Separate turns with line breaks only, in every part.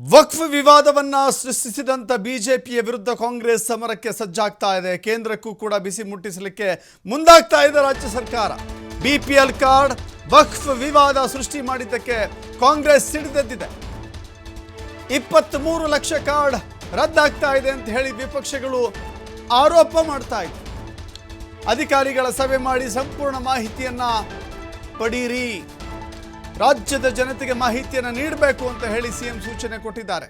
ವಕ್ಫ್ ವಿವಾದವನ್ನ ಸೃಷ್ಟಿಸಿದಂತ ಬಿಜೆಪಿಯ ವಿರುದ್ಧ ಕಾಂಗ್ರೆಸ್ ಸಮರಕ್ಕೆ ಸಜ್ಜಾಗ್ತಾ ಇದೆ. ಕೇಂದ್ರಕ್ಕೂ ಕೂಡ ಬಿಸಿ ಮುಟ್ಟಿಸಲಿಕ್ಕೆ ಮುಂದಾಗ್ತಾ ಇದೆ ರಾಜ್ಯ ಸರ್ಕಾರ. ಬಿಪಿಎಲ್ ಕಾರ್ಡ್ ವಕ್ಫ್ ವಿವಾದ ಸೃಷ್ಟಿ ಮಾಡಿದ್ದಕ್ಕೆ ಕಾಂಗ್ರೆಸ್ ಸಿಡಿದೆದ್ದಿದೆ. ಇಪ್ಪತ್ತ್ ಲಕ್ಷ ಕಾರ್ಡ್ ರದ್ದಾಗ್ತಾ ಇದೆ ಅಂತ ಹೇಳಿ ವಿಪಕ್ಷಗಳು ಆರೋಪ ಮಾಡ್ತಾ ಇದೆ ಅಧಿಕಾರಿಗಳ ಸಭೆ ಮಾಡಿ ಸಂಪೂರ್ಣ ಮಾಹಿತಿಯನ್ನ ಪಡೀರಿ. ರಾಜ್ಯದ ಜನತೆಗೆ ಮಾಹಿತಿಯನ್ನು ನೀಡಬೇಕು ಅಂತ ಹೇಳಿ ಸಿಎಂ ಸೂಚನೆ ಕೊಟ್ಟಿದ್ದಾರೆ.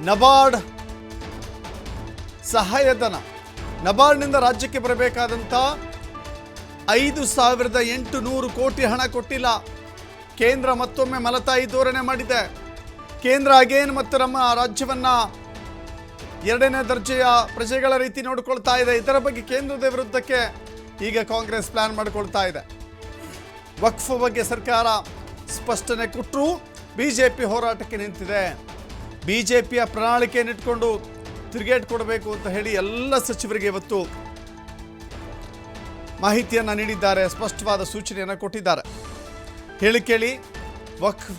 ನಬಾರ್ಡ್ ಸಹಾಯಧನ. ನಬಾರ್ಡ್ನಿಂದ ರಾಜ್ಯಕ್ಕೆ ಬರಬೇಕಾದಂಥ ಐದು ಸಾವಿರದ ಎಂಟು ನೂರು ಕೋಟಿ ಹಣ ಕೊಟ್ಟಿಲ್ಲ. ಕೇಂದ್ರ ಮತ್ತೊಮ್ಮೆ ಮಲತಾಯಿ ಧೋರಣೆ ಮಾಡಿದೆ. ಕೇಂದ್ರ ಅಗೇನ್ ಮತ್ತು ನಮ್ಮ ರಾಜ್ಯವನ್ನು ಎರಡನೇ ದರ್ಜೆಯ ಪ್ರಜೆಗಳ ರೀತಿ ನೋಡಿಕೊಳ್ತಾ ಇದೆ. ಇದರ ಬಗ್ಗೆ ಕೇಂದ್ರದ ವಿರುದ್ಧಕ್ಕೆ ಈಗ ಕಾಂಗ್ರೆಸ್ ಪ್ಲಾನ್ ಮಾಡಿಕೊಳ್ತಾ ಇದೆ. ವಕ್ಫ್ ಬಗ್ಗೆ ಸರ್ಕಾರ ಸ್ಪಷ್ಟನೆ ಕೊಟ್ಟರು ಬಿಜೆಪಿ ಹೋರಾಟಕ್ಕೆ ನಿಂತಿದೆ. ಬಿ ಜೆ ಪಿಯ ಇಟ್ಕೊಂಡು ತಿರುಗೇಟ್ ಕೊಡಬೇಕು ಅಂತ ಹೇಳಿ ಎಲ್ಲ ಸಚಿವರಿಗೆ ಇವತ್ತು ಮಾಹಿತಿಯನ್ನು ನೀಡಿದ್ದಾರೆ, ಸ್ಪಷ್ಟವಾದ ಸೂಚನೆಯನ್ನು ಕೊಟ್ಟಿದ್ದಾರೆ. ಹೇಳಿ ಕೇಳಿ, ವಕ್ಫ್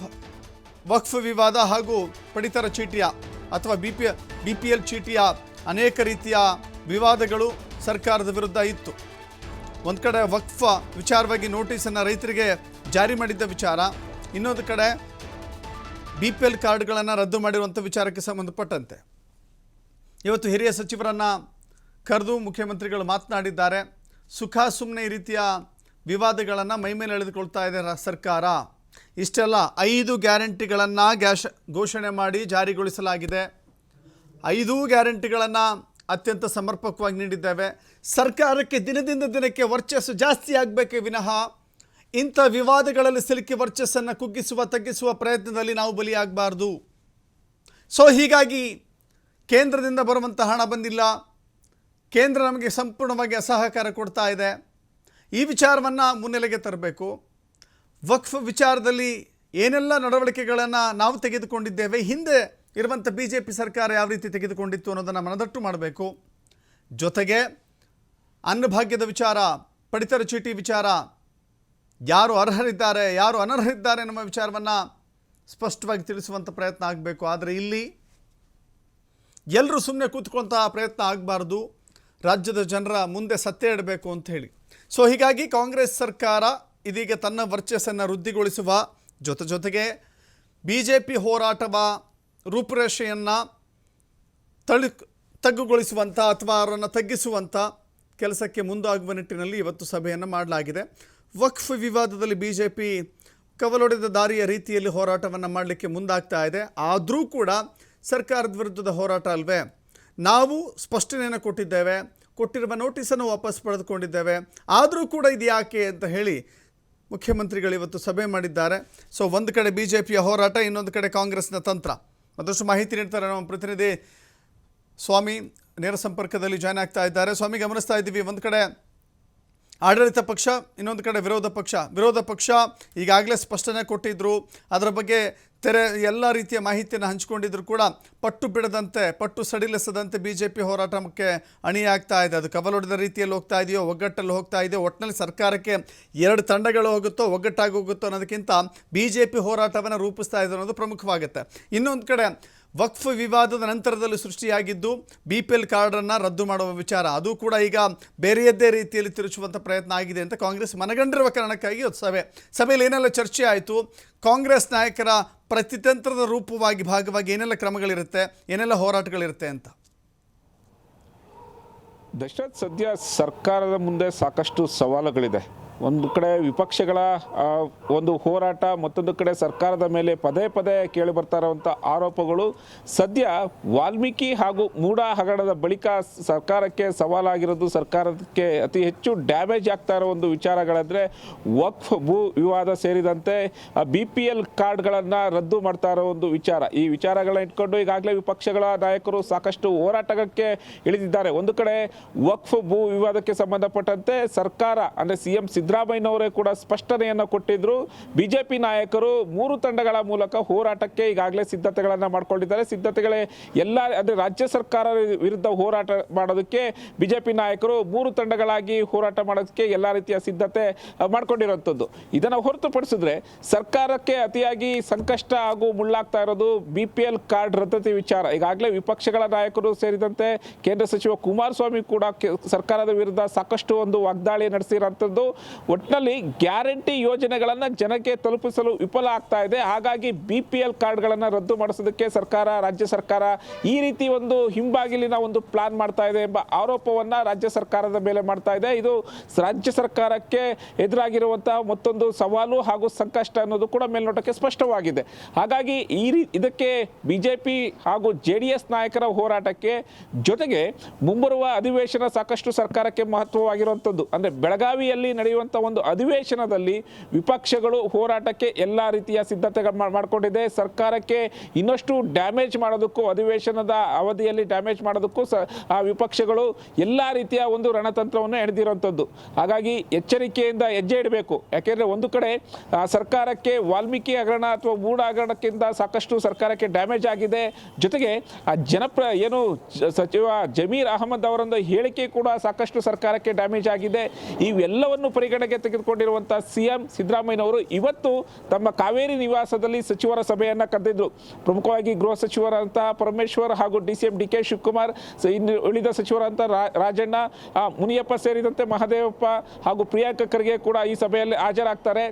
ವಕ್ಫ್ ವಿವಾದ ಹಾಗೂ ಪಡಿತರ ಚೀಟಿಯ ಅಥವಾ B P B P L ಚೀಟಿಯ ಅನೇಕ ರೀತಿಯ ವಿವಾದಗಳು ಸರ್ಕಾರದ ವಿರುದ್ಧ ಇತ್ತು. ಒಂದು ಕಡೆ ವಕ್ಫ ವಿಚಾರವಾಗಿ ನೋಟಿಸನ್ನು ರೈತರಿಗೆ ಜಾರಿ ಮಾಡಿದ್ದ ವಿಚಾರ, ಇನ್ನೊಂದು ಕಡೆ ಬಿ ಪಿ ಎಲ್ ಕಾರ್ಡ್ಗಳನ್ನು ರದ್ದು ಮಾಡಿರುವಂಥ ವಿಚಾರಕ್ಕೆ ಸಂಬಂಧಪಟ್ಟಂತೆ. ಇವತ್ತು ಹಿರಿಯ ಸಚಿವರನ್ನು ಕರೆದು ಮುಖ್ಯಮಂತ್ರಿಗಳು ಮಾತನಾಡಿದ್ದಾರೆ, ಸುಖ ಸುಮ್ಮನೆ ಈ ರೀತಿಯ ವಿವಾದಗಳನ್ನು ಮೈಮೇಲೆ ಎಳೆದುಕೊಳ್ತಾ ಇದೆ ಸರ್ಕಾರ. ಇಷ್ಟೆಲ್ಲ ಐದು ಗ್ಯಾರಂಟಿಗಳನ್ನು ಘೋಷಣೆ ಮಾಡಿ ಜಾರಿಗೊಳಿಸಲಾಗಿದೆ. ಐದೂ ಗ್ಯಾರಂಟಿಗಳನ್ನು ಅತ್ಯಂತ ಸಮರ್ಪಕವಾಗಿ ನೀಡಿದ್ದೇವೆ. ಸರ್ಕಾರಕ್ಕೆ ದಿನದಿಂದ ದಿನಕ್ಕೆ ವರ್ಚಸ್ಸು ಜಾಸ್ತಿ ಆಗಬೇಕೇ ವಿನಃ ಇಂಥ ವಿವಾದಗಳಲ್ಲಿ ಸಿಲುಕಿ ವರ್ಚಸ್ಸನ್ನು ಕುಗ್ಗಿಸುವ, ತಗ್ಗಿಸುವ ಪ್ರಯತ್ನದಲ್ಲಿ ನಾವು ಬಲಿಯಾಗಬಾರ್ದು. ಸೊ ಹೀಗಾಗಿ ಕೇಂದ್ರದಿಂದ ಬರುವಂಥ ಹಣ ಬಂದಿಲ್ಲ. ಕೇಂದ್ರ ನಮಗೆ ಸಂಪೂರ್ಣವಾಗಿ ಅಸಹಕಾರ ಕೊಡ್ತಾ ಇದೆ. ಈ ವಿಚಾರವನ್ನು ಮುನ್ನೆಲೆಗೆ ತರಬೇಕು. ವಕ್ಫ್ ವಿಚಾರದಲ್ಲಿ ಏನೆಲ್ಲ ನಡವಳಿಕೆಗಳನ್ನು ನಾವು ತೆಗೆದುಕೊಂಡಿದ್ದೇವೆ, ಹಿಂದೆ ಇರುವಂಥ ಬಿ ಜೆ ಪಿ ಸರ್ಕಾರ ಯಾವ ರೀತಿ ತೆಗೆದುಕೊಂಡಿತ್ತು ಅನ್ನೋದನ್ನು ಮನದಟ್ಟು ಮಾಡಬೇಕು. ಜೊತೆಗೆ ಅನ್ನಭಾಗ್ಯದ ವಿಚಾರ, ಪಡಿತರ ಚೀಟಿ ವಿಚಾರ, ಯಾರು ಅರ್ಹರಿದ್ದಾರೆ, ಯಾರು ಅನರ್ಹರಿದ್ದಾರೆ ನಮ್ಮ ವಿಚಾರವನ್ನು ಸ್ಪಷ್ಟವಾಗಿ ತಿಳಿಸುವಂಥ ಪ್ರಯತ್ನ ಆಗಬೇಕು. ಆದರೆ ಇಲ್ಲಿ ಎಲ್ಲರೂ ಸುಮ್ಮನೆ ಕೂತ್ಕೊಳ್ತಾ ಪ್ರಯತ್ನ ಆಗಬಾರ್ದು. ರಾಜ್ಯದ ಜನರ ಮುಂದೆ ಸತ್ಯ ಇಡಬೇಕು ಅಂತ ಹೇಳಿ. ಸೊ ಹೀಗಾಗಿ ಕಾಂಗ್ರೆಸ್ ಸರ್ಕಾರ ಇದೀಗ ತನ್ನ ವರ್ಚಸ್ಸನ್ನು ವೃದ್ಧಿಗೊಳಿಸುವ ಜೊತೆ ಜೊತೆಗೆ ಬಿ ಜೆ ಪಿ ಹೋರಾಟವ ರೂಪುರೇಷೆಯನ್ನು ತಳಿ ತಗ್ಗುಗೊಳಿಸುವಂಥ ಅಥವಾ ಅವರನ್ನು ತಗ್ಗಿಸುವಂಥ ಕೆಲಸಕ್ಕೆ ಮುಂದಾಗುವ ನಿಟ್ಟಿನಲ್ಲಿ ಇವತ್ತು ಸಭೆಯನ್ನು ಮಾಡಲಾಗಿದೆ. ವಕ್ಫ್ ವಿವಾದದಲ್ಲಿ ಬಿ ಜೆ ಪಿ ಕವಲೊಡೆದ ದಾರಿಯ ರೀತಿಯಲ್ಲಿ ಹೋರಾಟವನ್ನು ಮಾಡಲಿಕ್ಕೆ ಮುಂದಾಗ್ತಾ ಇದೆ. ಆದರೂ ಕೂಡ ಸರ್ಕಾರದ ವಿರುದ್ಧದ ಹೋರಾಟ ಅಲ್ವೇ? ನಾವು ಸ್ಪಷ್ಟನೆಯನ್ನು ಕೊಟ್ಟಿದ್ದೇವೆ. ಕೊಟ್ಟಿರುವ ನೋಟಿಸನ್ನು ವಾಪಸ್ ಪಡೆದುಕೊಂಡಿದ್ದೇವೆ. ಆದರೂ ಕೂಡ ಇದು ಯಾಕೆ ಅಂತ ಹೇಳಿ ಮುಖ್ಯಮಂತ್ರಿಗಳು ಇವತ್ತು ಸಭೆ ಮಾಡಿದ್ದಾರೆ. ಸೊ ಒಂದು ಕಡೆ ಬಿ ಜೆ ಪಿಯ ಹೋರಾಟ, ಇನ್ನೊಂದು ಕಡೆ ಕಾಂಗ್ರೆಸ್ನ ತಂತ್ರ. ಮತ್ತಷ್ಟು ಮಾಹಿತಿ ನೀಡ್ತಾರೆ ನಮ್ಮ ಪ್ರತಿನಿಧಿ ಸ್ವಾಮಿ ನೇರ ಸಂಪರ್ಕದಲ್ಲಿ ಜಾಯ್ನ್ ಆಗ್ತಾ ಇದ್ದಾರೆ. ಸ್ವಾಮಿ ಗಮನಿಸ್ತಾ ಇದ್ದೀವಿ. ಒಂದು ಕಡೆ ಆಡಳಿತ ಪಕ್ಷ, ಇನ್ನೊಂದು ಕಡೆ ವಿರೋಧ ಪಕ್ಷ. ವಿರೋಧ ಪಕ್ಷ ಈಗಾಗಲೇ ಸ್ಪಷ್ಟನೆ ಕೊಟ್ಟಿದ್ದರು ಅದರ ಬಗ್ಗೆ ತೆರೆ, ಎಲ್ಲ ರೀತಿಯ ಮಾಹಿತಿಯನ್ನು ಹಂಚಿಕೊಂಡಿದ್ರು ಕೂಡ ಪಟ್ಟು ಬಿಡದಂತೆ, ಪಟ್ಟು ಸಡಿಲಿಸದಂತೆ ಬಿ ಜೆ ಪಿ ಹೋರಾಟಕ್ಕೆ ಅಣಿಯಾಗ್ತಾ ಇದೆ. ಅದು ಕವಲೊಡೆದ ರೀತಿಯಲ್ಲಿ ಹೋಗ್ತಾ ಇದೆಯೋ, ಒಗ್ಗಟ್ಟಲ್ಲಿ ಹೋಗ್ತಾ ಇದೆಯೋ ಒಟ್ಟಿನಲ್ಲಿ ಸರ್ಕಾರಕ್ಕೆ ಎರಡು ತಂಡಗಳು ಹೋಗುತ್ತೋ, ಒಗ್ಗಟ್ಟಾಗಿ ಹೋಗುತ್ತೋ ಅನ್ನೋದಕ್ಕಿಂತ ಬಿ ಜೆ ಪಿ ಹೋರಾಟವನ್ನು ರೂಪಿಸ್ತಾ ಇದೆ ಅನ್ನೋದು ಪ್ರಮುಖವಾಗುತ್ತೆ. ಇನ್ನೊಂದು ಕಡೆ ವಕ್ಫ್ ವಿವಾದದ ನಂತರದಲ್ಲಿ ಸೃಷ್ಟಿಯಾಗಿದ್ದು ಬಿ ಪಿ ಎಲ್ ಕಾರ್ಡನ್ನು ರದ್ದು ಮಾಡುವ ವಿಚಾರ. ಅದು ಕೂಡ ಈಗ ಬೇರೆಯದ್ದೇ ರೀತಿಯಲ್ಲಿ ತಿರುಚುವಂಥ ಪ್ರಯತ್ನ ಆಗಿದೆ ಅಂತ ಕಾಂಗ್ರೆಸ್ ಮನಗಂಡಿರುವ ಕಾರಣಕ್ಕಾಗಿ ಸಭೆ. ಸಭೆಯಲ್ಲಿ ಏನೆಲ್ಲ ಚರ್ಚೆ ಆಯಿತು? ಕಾಂಗ್ರೆಸ್ ನಾಯಕರ ಪ್ರತಿತಂತ್ರದ ರೂಪವಾಗಿ ಭಾಗವಾಗಿ ಏನೆಲ್ಲ ಕ್ರಮಗಳಿರುತ್ತೆ? ಏನೆಲ್ಲ ಹೋರಾಟಗಳಿರುತ್ತೆ ಅಂತ?
ದಶರಥ್ ಸದ್ಯ ಸರ್ಕಾರದ ಮುಂದೆ ಸಾಕಷ್ಟು ಸವಾಲುಗಳಿದೆ. ಒಂದು ಕಡೆ ವಿಪಕ್ಷಗಳ ಒಂದು ಹೋರಾಟ, ಮತ್ತೊಂದು ಕಡೆ ಸರ್ಕಾರದ ಮೇಲೆ ಪದೇ ಪದೇ ಕೇಳಿ ಬರ್ತಾ ಇರುವಂಥ ಆರೋಪಗಳು ಸದ್ಯ ವಾಲ್ಮೀಕಿ ಹಾಗೂ ಮೂಡ ಹಗರಣದ ಬಳಿಕ ಸರ್ಕಾರಕ್ಕೆ ಸವಾಲಾಗಿರೋದು ಸರ್ಕಾರಕ್ಕೆ ಅತಿ ಹೆಚ್ಚು ಡ್ಯಾಮೇಜ್ ಆಗ್ತಾ ಇರೋ ಒಂದು ವಿಚಾರಗಳಂದರೆ ವಕ್ಫ್ ಭೂ ವಿವಾದ ಸೇರಿದಂತೆ ಬಿ ಪಿ ಎಲ್ ಕಾರ್ಡ್ಗಳನ್ನು ರದ್ದು ಮಾಡ್ತಾ ಇರೋ ಒಂದು ವಿಚಾರ. ಈ ವಿಚಾರಗಳನ್ನ ಇಟ್ಕೊಂಡು ಈಗಾಗಲೇ ವಿಪಕ್ಷಗಳ ನಾಯಕರು ಸಾಕಷ್ಟು ಹೋರಾಟಕ್ಕೆ ಇಳಿದಿದ್ದಾರೆ. ಒಂದು ಕಡೆ ವಕ್ಫ್ ಭೂ ವಿವಾದಕ್ಕೆ ಸಂಬಂಧಪಟ್ಟಂತೆ ಸರ್ಕಾರ, ಅಂದರೆ ಸಿ ಎಂ ಸಿದ್ದರಾಮಯ್ಯನವರೇ ಕೂಡ ಸ್ಪಷ್ಟನೆಯನ್ನು ಕೊಟ್ಟಿದ್ರು. ಬಿಜೆಪಿ ನಾಯಕರು ಮೂರು ತಂಡಗಳ ಮೂಲಕ ಹೋರಾಟಕ್ಕೆ ಈಗಾಗಲೇ ಸಿದ್ಧತೆಗಳನ್ನು ಮಾಡಿಕೊಂಡಿದ್ದಾರೆ. ಸಿದ್ಧತೆಗಳೇ ಎಲ್ಲ, ಅಂದರೆ ರಾಜ್ಯ ಸರ್ಕಾರ ವಿರುದ್ಧ ಹೋರಾಟ ಮಾಡೋದಕ್ಕೆ ಬಿಜೆಪಿ ನಾಯಕರು ಮೂರು ತಂಡಗಳಾಗಿ ಹೋರಾಟ ಮಾಡೋದಕ್ಕೆ ಎಲ್ಲ ರೀತಿಯ ಸಿದ್ಧತೆ ಮಾಡಿಕೊಂಡಿರುವಂಥದ್ದು. ಇದನ್ನು ಹೊರತುಪಡಿಸಿದ್ರೆ ಸರ್ಕಾರಕ್ಕೆ ಅತಿಯಾಗಿ ಸಂಕಷ್ಟ ಹಾಗೂ ಮುಳ್ಳಾಗ್ತಾ ಇರೋದು ಬಿ ಪಿ ಎಲ್ ಕಾರ್ಡ್ ರದ್ದತಿ ವಿಚಾರ. ಈಗಾಗಲೇ ವಿಪಕ್ಷಗಳ ನಾಯಕರು ಸೇರಿದಂತೆ ಕೇಂದ್ರ ಸಚಿವ ಕುಮಾರಸ್ವಾಮಿ ಕೂಡ ಸರ್ಕಾರದ ವಿರುದ್ಧ ಸಾಕಷ್ಟು ಒಂದು ವಾಗ್ದಾಳಿ ನಡೆಸಿರೋಂಥದ್ದು ಒಟ್ಟಿನಲ್ಲಿ ಗ್ಯಾರಂಟಿ ಯೋಜನೆಗಳನ್ನು ಜನಕ್ಕೆ ತಲುಪಿಸಲು ವಿಫಲ ಆಗ್ತಾ ಇದೆ. ಹಾಗಾಗಿ ಬಿ ಪಿ ಎಲ್ ಕಾರ್ಡ್ಗಳನ್ನು ರದ್ದು ಮಾಡಿಸೋದಕ್ಕೆ ಸರ್ಕಾರ, ರಾಜ್ಯ ಸರ್ಕಾರ ಈ ರೀತಿ ಒಂದು ಹಿಂಬಾಗಿಲಿನ ಒಂದು ಪ್ಲಾನ್ ಮಾಡ್ತಾ ಇದೆ ಎಂಬ ಆರೋಪವನ್ನು ರಾಜ್ಯ ಸರ್ಕಾರದ ಮೇಲೆ ಮಾಡ್ತಾ ಇದೆ. ಇದು ರಾಜ್ಯ ಸರ್ಕಾರಕ್ಕೆ ಎದುರಾಗಿರುವಂತಹ ಮತ್ತೊಂದು ಸವಾಲು ಹಾಗೂ ಸಂಕಷ್ಟ ಅನ್ನೋದು ಕೂಡ ಮೇಲ್ನೋಟಕ್ಕೆ ಸ್ಪಷ್ಟವಾಗಿದೆ. ಹಾಗಾಗಿ ಈ ರೀ, ಇದಕ್ಕೆ ಬಿಜೆಪಿ ಹಾಗೂ ಜೆ ಡಿ ಎಸ್ ನಾಯಕರ ಹೋರಾಟಕ್ಕೆ ಜೊತೆಗೆ ಮುಂಬರುವ ಅಧಿವೇಶನ ಸಾಕಷ್ಟು ಸರ್ಕಾರಕ್ಕೆ ಮಹತ್ವವಾಗಿರುವಂಥದ್ದು ಅಂದರೆ ಬೆಳಗಾವಿಯಲ್ಲಿ ನಡೆಯುವಂಥ ಒಂದು ಅಧಿವೇಶನದಲ್ಲಿ ವಿಪಕ್ಷಗಳು ಹೋರಾಟಕ್ಕೆ ಎಲ್ಲ ರೀತಿಯ ಸಿದ್ಧತೆ ಮಾಡಿಕೊಂಡಿದೆ. ಸರ್ಕಾರಕ್ಕೆ ಇನ್ನಷ್ಟು ಡ್ಯಾಮೇಜ್ ಮಾಡೋದಕ್ಕೂ, ಅಧಿವೇಶನದ ಅವಧಿಯಲ್ಲಿ ಡ್ಯಾಮೇಜ್ ಮಾಡೋದಕ್ಕೂ ಸ ಆ ವಿಪಕ್ಷಗಳು ಎಲ್ಲ ರೀತಿಯ ಒಂದು ರಣತಂತ್ರವನ್ನು ಎಳೆದಿರುವಂಥದ್ದು ಹಾಗಾಗಿ ಎಚ್ಚರಿಕೆಯಿಂದ ಹೆಜ್ಜೆ ಇಡಬೇಕು. ಯಾಕೆಂದರೆ ಒಂದು ಕಡೆ ಸರ್ಕಾರಕ್ಕೆ ವಾಲ್ಮೀಕಿ ಹಗರಣ ಅಥವಾ ಮೂಡ ಹಗರಣಕ್ಕಿಂತ ಸಾಕಷ್ಟು ಸರ್ಕಾರಕ್ಕೆ ಡ್ಯಾಮೇಜ್ ಆಗಿದೆ. ಜೊತೆಗೆ ಆ ಜನಪ್ರ, ಏನು ಸಚಿವ ಜಮೀರ್ ಅಹಮದ್ ಅವರೊಂದು ಹೇಳಿಕೆ ಕೂಡ ಸಾಕಷ್ಟು ಸರ್ಕಾರಕ್ಕೆ ಡ್ಯಾಮೇಜ್ ಆಗಿದೆ. ಇವೆಲ್ಲವನ್ನು ಪರಿಗಣನೆಗೆ ತೆಗೆದುಕೊಂಡಿರುವಂಥ ಸಿ ಎಂ ಸಿದ್ದರಾಮಯ್ಯನವರು ಇವತ್ತು ತಮ್ಮ ಕಾವೇರಿ ನಿವಾಸದಲ್ಲಿ ಸಚಿವರ ಸಭೆಯನ್ನು ಕರೆದಿದ್ರು. ಪ್ರಮುಖವಾಗಿ ಗೃಹ ಸಚಿವರಂತಹ ಪರಮೇಶ್ವರ್ ಹಾಗೂ D C M D K Shivakumar ಉಳಿದ ಸಚಿವರಂತ ರಾಜಣ್ಣ ಮುನಿಯಪ್ಪ ಸೇರಿದಂತೆ ಮಹದೇವಪ್ಪ ಹಾಗೂ ಪ್ರಿಯಾಂಕ ಖರ್ಗೆ ಕೂಡ ಈ ಸಭೆಯಲ್ಲಿ ಹಾಜರಾಗ್ತಾರೆ.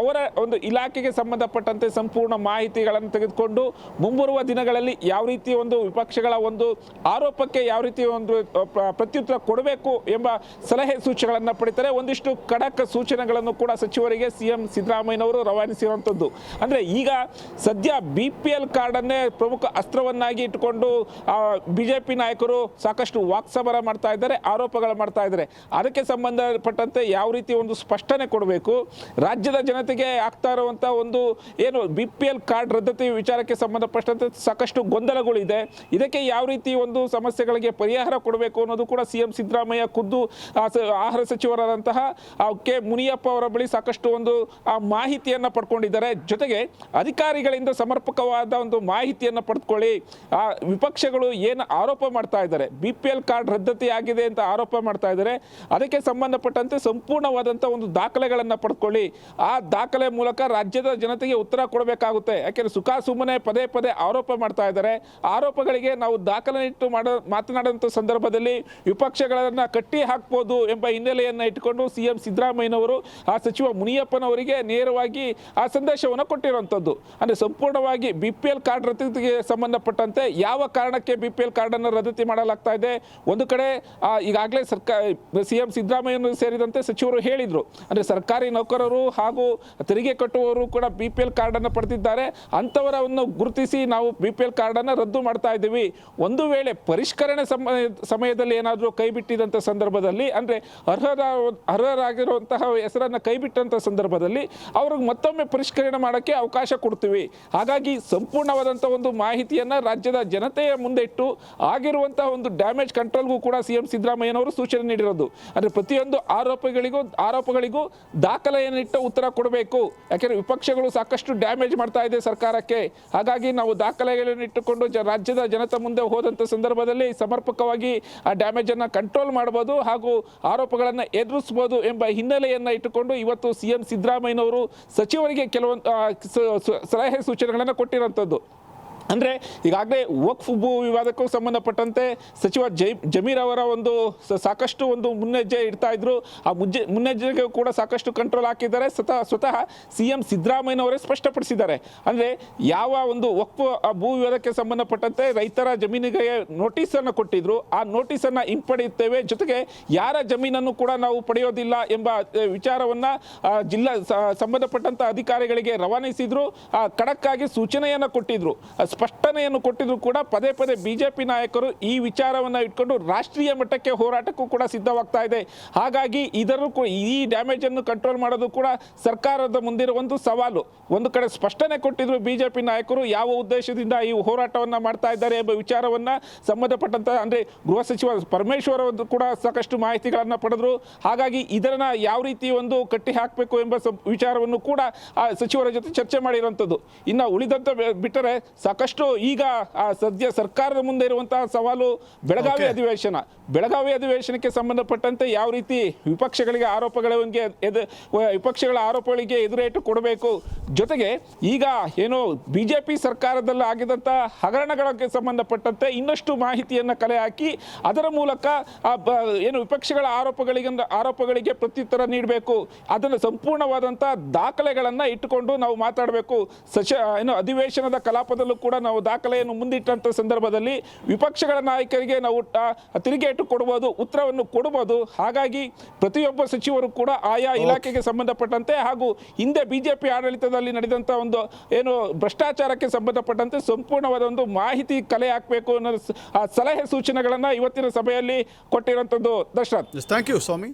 ಅವರ ಒಂದು ಇಲಾಖೆಗೆ ಸಂಬಂಧಪಟ್ಟಂತೆ ಸಂಪೂರ್ಣ ಮಾಹಿತಿಗಳನ್ನು ತೆಗೆದುಕೊಂಡು ಮುಂಬರುವ ದಿನಗಳಲ್ಲಿ ಯಾವ ರೀತಿ ಒಂದು ವಿಪಕ್ಷಗಳ ಒಂದು ಆರೋಪಕ್ಕೆ ಯಾವ ರೀತಿ ಒಂದು ಪ್ರತ್ಯುತ್ತರ ಕೊಡಬೇಕು ಎಂಬ ಸಲಹೆ ಸೂಚನೆಗಳನ್ನು ಪಡಿತಾರೆ. ಒಂದಿಷ್ಟು ಖಡಕ್ ಸೂಚನೆಗಳನ್ನು ಕೂಡ ಸಚಿವರಿಗೆ ಸಿಎಂ ಸಿದ್ದರಾಮಯ್ಯನವರು ರವಾನಿಸಿರುವಂಥದ್ದು. ಅಂದರೆ ಈಗ ಸದ್ಯ ಬಿ ಪಿ ಎಲ್ ಕಾರ್ಡನ್ನೇ ಪ್ರಮುಖ ಅಸ್ತ್ರವನ್ನಾಗಿ ಇಟ್ಟುಕೊಂಡು ಬಿ ಜೆ ಪಿ ನಾಯಕರು ಸಾಕಷ್ಟು ವಾಕ್ಸಮರ ಮಾಡ್ತಾ ಇದ್ದಾರೆ, ಆರೋಪಗಳು ಮಾಡ್ತಾ ಇದ್ದಾರೆ. ಅದಕ್ಕೆ ಸಂಬಂಧಪಟ್ಟಂತೆ ಯಾವ ರೀತಿ ಒಂದು ಸ್ಪಷ್ಟನೆ ಕೊಡಬೇಕು? ರಾಜ್ಯದ ಜನತೆಗೆ ಆಗ್ತಾ ಇರುವಂಥ ಒಂದು ಏನು ಬಿ ಪಿ ಎಲ್ ಕಾರ್ಡ್ ರದ್ದತಿ ವಿಚಾರಕ್ಕೆ ಸಂಬಂಧಪಟ್ಟಂತೆ ಸಾಕಷ್ಟು ಗೊಂದಲಗಳಿದೆ ಇದಕ್ಕೆ ಯಾವ ರೀತಿ ಒಂದು ಸಮಸ್ಯೆಗಳಿಗೆ ಪರಿಹಾರ ಕೊಡಬೇಕು ಅನ್ನೋದು ಕೂಡ ಸಿ ಎಂ ಸಿದ್ದರಾಮಯ್ಯ ಖುದ್ದು ಆಹಾರ ಸಚಿವರಾದಂತಹ ಕೆ ಮುನಿಯಪ್ಪ ಅವರ ಬಳಿ ಸಾಕಷ್ಟು ಒಂದು, ಆ, ಮಾಹಿತಿಯನ್ನು ಪಡ್ಕೊಂಡಿದ್ದಾರೆ. ಜೊತೆಗೆ ಅಧಿಕಾರಿಗಳಿಂದ ಸಮರ್ಪಕವಾದ ಒಂದು ಮಾಹಿತಿಯನ್ನು ಪಡೆದುಕೊಳ್ಳಿ ಆ, ವಿಪಕ್ಷಗಳು ಏನು ಆರೋಪ ಮಾಡ್ತಾ ಇದ್ದಾರೆ? ಬಿ ಪಿ ಎಲ್ ಕಾರ್ಡ್ ರದ್ದತಿ ಆಗಿದೆ ಅಂತ ಆರೋಪ ಮಾಡ್ತಾ ಇದ್ದಾರೆ. ಅದಕ್ಕೆ ಸಂಬಂಧಪಟ್ಟಂತೆ ಸಂಪೂರ್ಣವಾದಂಥ ಒಂದು ದಾಖಲೆಗಳನ್ನು ಪಡ್ಕೊಳ್ಳಿ. ಆ ದಾಖಲೆ ಮೂಲಕ ರಾಜ್ಯದ ಜನತೆಗೆ ಉತ್ತರ ಕೊಡಬೇಕಾಗುತ್ತೆ. ಯಾಕೆಂದರೆ ಸುಖ ಸುಮ್ಮನೆ ಪದೇ ಪದೇ ಆರೋಪ ಮಾಡ್ತಾ ಇದ್ದಾರೆ. ಆರೋಪಗಳಿಗೆ ನಾವು ದಾಖಲೆ ಇಟ್ಟು ಮಾಡೋ ಮಾತನಾಡುವಂಥ ಸಂದರ್ಭದಲ್ಲಿ ವಿಪಕ್ಷಗಳನ್ನು ಕಟ್ಟಿ ಹಾಕ್ಬೋದು ಎಂಬ ಹಿನ್ನೆಲೆಯನ್ನು ಇಟ್ಟುಕೊಂಡು ಸಿ ಎಂ ಸಿದ್ದರಾಮಯ್ಯನವರು, ಆ ಸಚಿವ ಮುನಿಯಪ್ಪನವರಿಗೆ ನೇರವಾಗಿ ಆ ಸಂದೇಶವನ್ನು ಕೊಟ್ಟಿರುವಂಥದ್ದು. ಅಂದರೆ ಸಂಪೂರ್ಣವಾಗಿ ಬಿ ಪಿ ಎಲ್ ಕಾರ್ಡ್ ರದ್ದತಿಗೆ ಸಂಬಂಧಪಟ್ಟಂತೆ ಯಾವ ಕಾರಣಕ್ಕೆ ಬಿ ಪಿ ಎಲ್ ಕಾರ್ಡನ್ನು ರದ್ದತಿ ಮಾಡಲಾಗ್ತಾ ಇದೆ? ಒಂದು ಕಡೆ ಈಗಾಗಲೇ ಸರ್ಕಾರ ಸಿ ಎಂ ಸಿದ್ದರಾಮಯ್ಯನವರು ಸೇರಿದಂತೆ ಸಚಿವರು ಹೇಳಿದರು. ಅಂದರೆ ಸರ್ಕಾರಿ ನೌಕರರು ಹಾಗೂ ತೆರಿಗೆ ಕಟ್ಟುವವರು ಕೂಡ ಬಿ ಪಿ ಎಲ್ ಕಾರ್ಡನ್ನು ಪಡೆದಿದ್ದಾರೆ. ಅಂಥವರನ್ನು ಗುರುತಿಸಿ ನಾವು ಬಿ ಪಿ ಎಲ್ ಕಾರ್ಡನ್ನು ರದ್ದು ಮಾಡ್ತಾ ಇದ್ದೀವಿ. ಒಂದು ವೇಳೆ ಪರಿಷ್ಕರಣೆ ಸಮಯ ಸಮಯದಲ್ಲಿ ಏನಾದರೂ ಕೈ ಬಿಟ್ಟಿದಂಥ ಸಂದರ್ಭದಲ್ಲಿ, ಅಂದರೆ ಅರ್ಹರ ಅರ್ಹರಾಗಿರುವಂತಹ ಹೆಸರನ್ನು ಕೈಬಿಟ್ಟಂಥ ಸಂದರ್ಭದಲ್ಲಿ ಅವ್ರಿಗೆ ಮತ್ತೊಮ್ಮೆ ಪರಿಷ್ಕರಣೆ ಮಾಡೋಕ್ಕೆ ಅವಕಾಶ ಕೊಡ್ತೀವಿ. ಹಾಗಾಗಿ ಸಂಪೂರ್ಣವಾದಂಥ ಒಂದು ಮಾಹಿತಿಯನ್ನು ರಾಜ್ಯದ ಜನತೆಯ ಮುಂದೆ ಇಟ್ಟು ಆಗಿರುವಂತಹ ಒಂದು ಡ್ಯಾಮೇಜ್ ಕಂಟ್ರೋಲ್ಗೂ ಕೂಡ ಸಿ ಎಂ ಸಿದ್ದರಾಮಯ್ಯನವರು ಸೂಚನೆ ನೀಡಿರೋದು. ಅಂದರೆ ಪ್ರತಿಯೊಂದು ಆರೋಪಗಳಿಗೂ ಆರೋಪಗಳಿಗೂ ದಾಖಲೆಯನ್ನಿಟ್ಟು ಉತ್ತರ ಕೊಡಬೇಕು. ಯಾಕೆಂದರೆ ವಿಪಕ್ಷಗಳು ಸಾಕಷ್ಟು ಡ್ಯಾಮೇಜ್ ಮಾಡ್ತಾ ಇದೆ ಸರ್ಕಾರಕ್ಕೆ. ಹಾಗಾಗಿ ನಾವು ದಾಖಲೆಗಳನ್ನು ಇಟ್ಟುಕೊಂಡು ರಾಜ್ಯದ ಜನತೆ ಮುಂದೆ ಹೋದಂಥ ಸಂದರ್ಭದಲ್ಲಿ ಸಮರ್ಪಕವಾಗಿ ಆ ಡ್ಯಾಮೇಜನ್ನು ಕಂಟ್ರೋಲ್ ಮಾಡ್ಬೋದು ಹಾಗೂ ಆರೋಪಗಳನ್ನು ಎದುರಿಸ್ಬೋದು ಎಂಬ ಹಿನ್ನೆಲೆಯನ್ನು ಇಟ್ಟುಕೊಂಡು ಇವತ್ತು ಸಿ ಎಂ ಸಿದ್ದರಾಮಯ್ಯನವರು ಸಚಿವರಿಗೆ ಕೆಲವೊಂದು ಸಲಹೆ ಸೂಚನೆಗಳನ್ನು ಕೊಟ್ಟಿರೋಂಥದ್ದು ಅಂದರೆ ಈಗಾಗಲೇ ವಕ್ಫ್ ಭೂ ವಿವಾದಕ್ಕೂ ಸಂಬಂಧಪಟ್ಟಂತೆ ಸಚಿವ ಜೈ ಜಮೀರ್ ಅವರ ಒಂದು ಸಾಕಷ್ಟು ಒಂದು ಮುನ್ನೆಜ್ಜೆ ಇಡ್ತಾ ಇದ್ರು. ಆ ಮುಜ್ಜೆ ಮುನ್ನೆಜ್ಜೆಗೆ ಕೂಡ ಸಾಕಷ್ಟು ಕಂಟ್ರೋಲ್ ಹಾಕಿದ್ದಾರೆ. ಸ್ವತಃ ಸ್ವತಃ ಸಿ ಎಂ ಸಿದ್ದರಾಮಯ್ಯನವರೇ ಸ್ಪಷ್ಟಪಡಿಸಿದ್ದಾರೆ. ಅಂದರೆ ಯಾವ ಒಂದು ವಕ್ಫ್ ಭೂ ವಿವಾದಕ್ಕೆ ಸಂಬಂಧಪಟ್ಟಂತೆ ರೈತರ ಜಮೀನಿಗೆ ನೋಟಿಸನ್ನು ಕೊಟ್ಟಿದ್ರು. ಆ ನೋಟಿಸನ್ನು ಹಿಂಪಡೆಯುತ್ತೇವೆ. ಜೊತೆಗೆ ಯಾರ ಜಮೀನನ್ನು ಕೂಡ ನಾವು ಪಡೆಯೋದಿಲ್ಲ ಎಂಬ ವಿಚಾರವನ್ನು ಜಿಲ್ಲಾ ಸಂಬಂಧಪಟ್ಟಂಥ ಅಧಿಕಾರಿಗಳಿಗೆ ರವಾನಿಸಿದ್ರು. ಆ, ಸೂಚನೆಯನ್ನ ಕೊಟ್ಟಿದ್ರು. ಸ್ಪಷ್ಟನೆಯನ್ನು ಕೊಟ್ಟಿದ್ರು ಕೂಡ ಪದೇ ಪದೇ ಬಿಜೆಪಿ ನಾಯಕರು ಈ ವಿಚಾರವನ್ನು ಇಟ್ಕೊಂಡು ರಾಷ್ಟ್ರೀಯ ಮಟ್ಟಕ್ಕೆ ಹೋರಾಟಕ್ಕೂ ಕೂಡ ಸಿದ್ಧವಾಗ್ತಾ ಇದೆ. ಹಾಗಾಗಿ ಇದರ ಈ ಡ್ಯಾಮೇಜ್ ಅನ್ನು ಕಂಟ್ರೋಲ್ ಮಾಡೋದು ಕೂಡ ಸರ್ಕಾರದ ಮುಂದಿರುವ ಒಂದು ಸವಾಲು. ಒಂದು ಕಡೆ ಸ್ಪಷ್ಟನೆ ಕೊಟ್ಟಿದ್ರು ಬಿಜೆಪಿ ನಾಯಕರು ಯಾವ ಉದ್ದೇಶದಿಂದ ಈ ಹೋರಾಟವನ್ನ ಮಾಡ್ತಾ ಇದ್ದಾರೆ ಎಂಬ ವಿಚಾರವನ್ನ ಸಂಬಂಧಪಟ್ಟಂತ, ಅಂದ್ರೆ ಗೃಹ ಸಚಿವ ಪರಮೇಶ್ವರ್ ಅವರು ಕೂಡ ಸಾಕಷ್ಟು ಮಾಹಿತಿಗಳನ್ನು ಪಡೆದ್ರು. ಹಾಗಾಗಿ ಇದನ್ನ ಯಾವ ರೀತಿ ಒಂದು ಕಟ್ಟಿ ಹಾಕಬೇಕು ಎಂಬ ವಿಚಾರವನ್ನು ಕೂಡ ಸಚಿವರ ಜೊತೆ ಚರ್ಚೆ ಮಾಡಿರುವಂಥದ್ದು ಇನ್ನು ಉಳಿದಂತ ಬಿಟ್ಟರೆ ಸಾಕಷ್ಟು ಈಗ ಆ ಸದ್ಯ ಸರ್ಕಾರದ ಮುಂದೆ ಇರುವಂತಹ ಸವಾಲು ಬೆಳಗಾವಿ ಅಧಿವೇಶನ. ಬೆಳಗಾವಿ ಅಧಿವೇಶನಕ್ಕೆ ಸಂಬಂಧಪಟ್ಟಂತೆ ಯಾವ ರೀತಿ ವಿಪಕ್ಷಗಳಿಗೆ ಆರೋಪಗಳಿಗೆ ಎದು ವಿಪಕ್ಷಗಳ ಆರೋಪಗಳಿಗೆ ಎದುರೇಟು ಕೊಡಬೇಕು. ಜೊತೆಗೆ ಈಗ ಏನು ಬಿಜೆಪಿ ಸರ್ಕಾರದಲ್ಲಿ ಆಗಿದಂಥ ಹಗರಣಗಳಿಗೆ ಸಂಬಂಧಪಟ್ಟಂತೆ ಇನ್ನಷ್ಟು ಮಾಹಿತಿಯನ್ನು ಕಲೆ ಹಾಕಿ ಅದರ ಮೂಲಕ ಆ ಬ- ಏನು ವಿಪಕ್ಷಗಳ ಆರೋಪಗಳಿಗೆ ಆರೋಪಗಳಿಗೆ ಪ್ರತ್ಯುತ್ತರ ನೀಡಬೇಕು. ಅದನ್ನು ಸಂಪೂರ್ಣವಾದಂಥ ದಾಖಲೆಗಳನ್ನು ಇಟ್ಟುಕೊಂಡು ನಾವು ಮಾತಾಡಬೇಕು. ಸಚ ಏನು ಅಧಿವೇಶನದ ಕಲಾಪದಲ್ಲೂ ಕೂಡ ನಾವು ದಾಖಲೆಯನ್ನು ಮುಂದಿಟ್ಟಂಥ ಸಂದರ್ಭದಲ್ಲಿ ವಿಪಕ್ಷಗಳ ನಾಯಕರಿಗೆ ನಾವು ತಿರುಗೇಟು ಕೊಡಬಹುದು ಉತ್ತರವನ್ನು ಕೊಡಬಹುದು ಹಾಗಾಗಿ ಪ್ರತಿಯೊಬ್ಬ ಸಚಿವರು ಕೂಡ ಆಯಾ ಇಲಾಖೆಗೆ ಸಂಬಂಧಪಟ್ಟಂತೆ ಹಾಗೂ ಹಿಂದೆ ಬಿಜೆಪಿ ಆಡಳಿತದಲ್ಲಿ ನಡೆದಂಥ ಒಂದು ಏನು ಭ್ರಷ್ಟಾಚಾರಕ್ಕೆ ಸಂಬಂಧಪಟ್ಟಂತೆ ಸಂಪೂರ್ಣವಾದ ಒಂದು ಮಾಹಿತಿ ಕಲೆ ಹಾಕಬೇಕು ಅನ್ನೋ ಸಲಹೆ ಸೂಚನೆಗಳನ್ನು ಇವತ್ತಿನ ಸಭೆಯಲ್ಲಿ ಕೊಟ್ಟಿರುವಂಥದ್ದು ದಶರಥ್.
Thank you Swami.